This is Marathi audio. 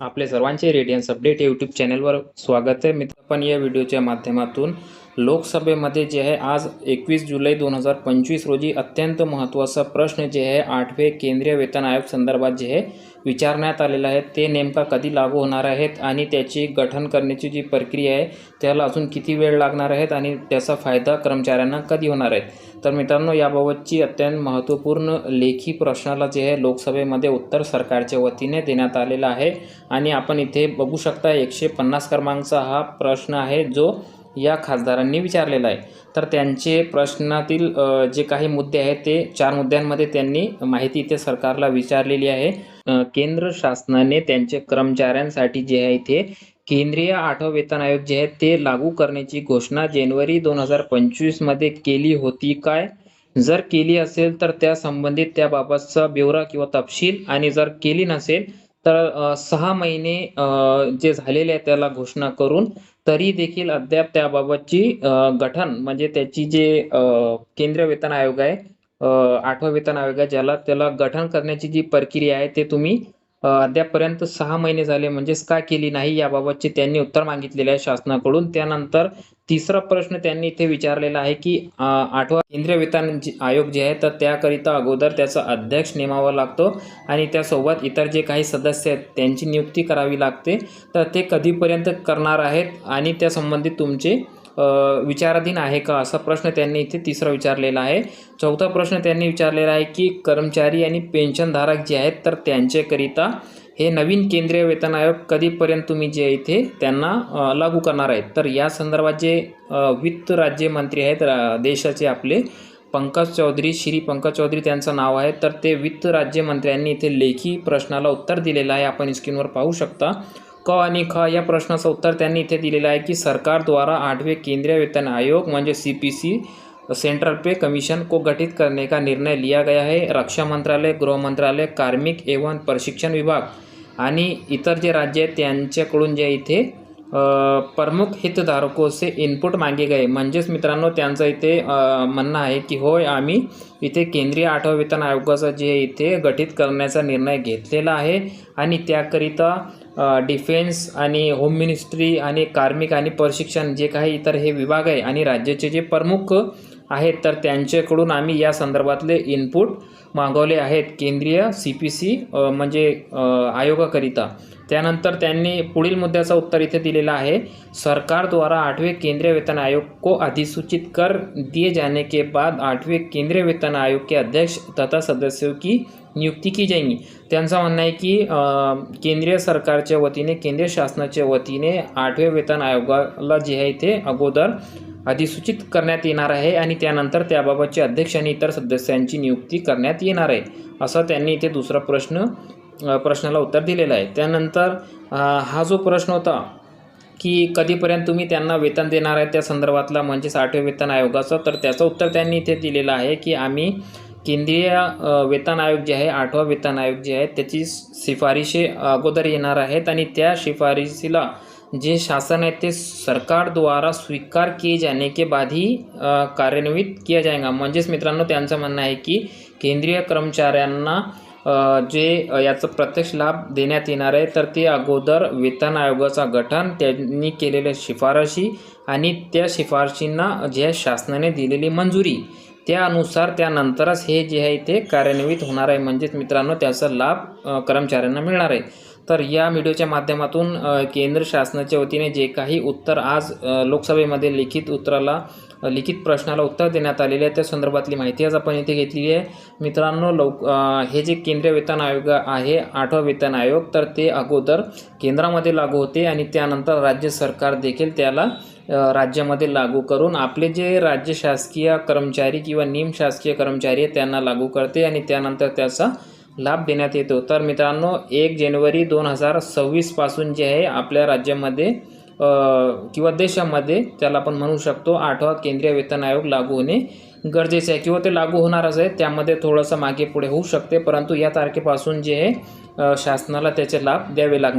आपले सर्वांचे रेडियन्स अपडेट यूट्यूब चॅनलवर स्वागत आहे. मित्र आपण या व्हिडिओच्या माध्यमातून लोकसभेमध्ये जे आहे आज एकवीस जुलै दोन हजार पंचवीस रोजी अत्यंत महत्त्वाचा प्रश्न जे आहे आठवे केंद्रीय वेतन आयोग संदर्भात जे आहे विचारण्यात आलेलं आहे. ते नेमका कधी लागू होणार आहेत आणि त्याची गठन करण्याची जी प्रक्रिया आहे त्याला अजून किती वेळ लागणार आहेत आणि त्याचा फायदा कर्मचाऱ्यांना कधी होणार आहेत? तर मित्रांनो याबाबतची अत्यंत महत्त्वपूर्ण लेखी प्रश्नाला जे आहे लोकसभेमध्ये उत्तर सरकारच्या वतीने देण्यात आलेलं आहे. आणि आपण इथे बघू शकता एकशे पन्नास क्रमांकचा हा प्रश्न आहे जो या खासदारांनी विचारलेला आहे. तर त्यांचे प्रश्नातील जे काही मुद्दे आहेत ते चार मुद्द्यांमध्ये त्यांनी माहिती इथे सरकारला विचारलेली आहे. केंद्र शासनाने त्यांच्या कर्मचाऱ्यांसाठी जे आहे इथे केंद्रीय आठव वेतन आयोग जे आहे ते लागू करण्याची घोषणा जानेवारी दोन हजार पंचवीसमध्ये केली होती काय? जर केली असेल तर त्या संबंधित त्याबाबतचा ब्यौरा किंवा तपशील आणि जर केली नसेल तर सहा महिने जे झालेले आहे त्याला घोषणा करून तरी देखील अद्याप त्याबाबतची गठन म्हणजे त्याची जे केंद्रीय वेतन आयोग आहे आठवा वेतन आयोग आहे ज्याला त्याला गठन करण्याची जी प्रक्रिया आहे ते तुम्ही अद्यापर्यंत अद्यापपर्यंत सहा महिने झाले म्हणजेच का केली नाही याबाबतचे त्यांनी उत्तर मागितलेले आहे शासनाकडून. त्यानंतर तिसरा प्रश्न त्यांनी इथे विचारलेला आहे की आठवा केंद्रीय वेतन जे- आयोग जे आहे तर त्याकरिता अगोदर त्याचा अध्यक्ष नेमावा लागतो आणि त्यासोबत इतर जे काही सदस्य आहेत त्यांची नियुक्ती करावी लागते. तर ते कधीपर्यंत करणार आहेत आणि त्या संबंधित तुमचे विचाराधीन आहे का असा प्रश्न त्यांनी इथे तिसरा विचारलेला आहे. चौथा प्रश्न त्यांनी विचारलेला आहे की कर्मचारी आणि पेन्शनधारक जे आहेत तर त्यांच्याकरिता हे नवीन केंद्रीय वेतन आयोग कधीपर्यंत तुम्ही जे इथे त्यांना लागू करणार आहेत? तर या संदर्भात जे वित्त राज्यमंत्री आहेत देशाचे आपले पंकज चौधरी श्री पंकज चौधरी त्यांचं नाव आहे. तर ते वित्त राज्यमंत्र्यांनी इथे लेखी प्रश्नाला उत्तर दिलेलं आहे. आपण स्क्रीनवर पाहू शकता. क आणि ख या प्रश्नाचं उत्तर त्यांनी इथे दिलेलं आहे की सरकारद्वारा आठवे केंद्रीय वेतन आयोग म्हणजे C P C central pay commission को गठित करने का निर्णय लिया गया है. रक्षा मंत्रालय गृह मंत्रालय कार्मिक एवं प्रशिक्षण विभाग आणि इतर जे राज्य आहेत त्यांच्याकडून जे इथे प्रमुख हितधारकों से इनपुट मागे गए. म्हणजेच मित्रांनो त्यांचं इथे म्हणणं आहे की होय आम्ही इथे केंद्रीय आठव वेतन आयोगाचा जे इथे गठीत करण्याचा निर्णय घेतलेला आहे आणि त्याकरिता डिफेन्स आणि होम मिनिस्ट्री आणि कार्मिक आणि प्रशिक्षण जे काही इतर हे विभाग आहे आणि राज्याचे जे प्रमुख आहेत तर त्यांच्याकडून आम्ही या संदर्भातले इनपुट मागवले आहेत केंद्रीय सी पी सी म्हणजे आयोगाकरिता. त्यानंतर त्यांनी पुढील मुद्द्याचं उत्तर इथे दिलेलं आहे. सरकार द्वारा आठवें केंद्रीय वेतन आयोग को अधिसूचित कर दिए जाने के बाद आठवें केंद्रीय वेतन आयोग के अध्यक्ष तथा सदस्यों की नियुक्ती की जाएगी। त्यांचं म्हणणं आहे की केंद्रीय सरकारच्या वतीने केंद्रीय शासनाच्या वतीने आठवे वेतन आयोगाला जे आहे ते अगोदर अधिसूचित करण्यात येणार आहे आणि त्यानंतर त्याबाबतचे अध्यक्ष आणि इतर सदस्यांची नियुक्ती करण्यात येणार आहे. असं त्यांनी इथे दुसरा प्रश्न प्रश्नाला उत्तर दिलेलं आहे. त्यानंतर हा जो प्रश्न होता की कधीपर्यंत तुम्ही त्यांना वेतन देणार आहे त्या संदर्भातला म्हणजेच आठव्या वेतन आयोगाचं तर त्याचं उत्तर त्यांनी इथे दिलेलं आहे की आम्ही केंद्रीय वेतन आयोग जे आहे आठवा वेतन आयोग जे आहे त्याची शिफारशी अगोदर येणार आहेत आणि त्या शिफारशीला जे शासन है ते सरकार द्वारा स्वीकार किए जाने के बाद ही कार्यान्वित किया जाएगा. म्हणजेच मित्रांनो त्यांचं म्हणणं आहे की केंद्रीय कर्मचाऱ्यांना जे याचं प्रत्यक्ष लाभ देण्यात येणार आहे तर ते अगोदर वेतन आयोगाचा गठन त्यांनी केलेल्या शिफारशी आणि त्या शिफारशींना जे आहे शासनाने दिलेली मंजुरी. त्यानुसार त्यानंतरच हे जे आहे ते कार्यान्वित होणार आहे. म्हणजेच मित्रांनो त्याचा लाभ कर्मचाऱ्यांना मिळणार आहे. तर या व्हिडिओच्या माध्यमातून केंद्र शासनाच्या वतीने जे काही उत्तर आज लोकसभेमध्ये लिखित उत्तराला लिखित प्रश्नाला उत्तर देण्यात आलेले आहे त्या संदर्भातली माहिती आज आपण इथे घेतलेली आहे. मित्रांनो लवक हे जे केंद्रीय वेतन आयोग आहे आठवा वेतन आयोग तर ते अगोदर केंद्रामध्ये लागू होते आणि त्यानंतर राज्य सरकार देखील त्याला राज्यामध्ये लागू करून आपले जे राज्य शासकीय कर्मचारी किंवा निम शासकीय कर्मचारी आहेत त्यांना लागू करते आणि त्यानंतर त्याचा लाभ देण्यात येतो. तर मित्रांनो एक जानेवारी दोन हजार सव्वीसपासून जे आहे आपल्या राज्यामध्ये किंवा देशामध्ये त्याला आपण म्हणू शकतो आठवा केंद्रीय वेतन आयोग लागू होणे गरजेचं आहे. किंवा ते लागू होणारच आहे त्यामध्ये थोडंसं मागे पुढे होऊ शकते. परंतु या तारखेपासून जे आहे शासनाला त्याचे लाभ द्यावे लागणार.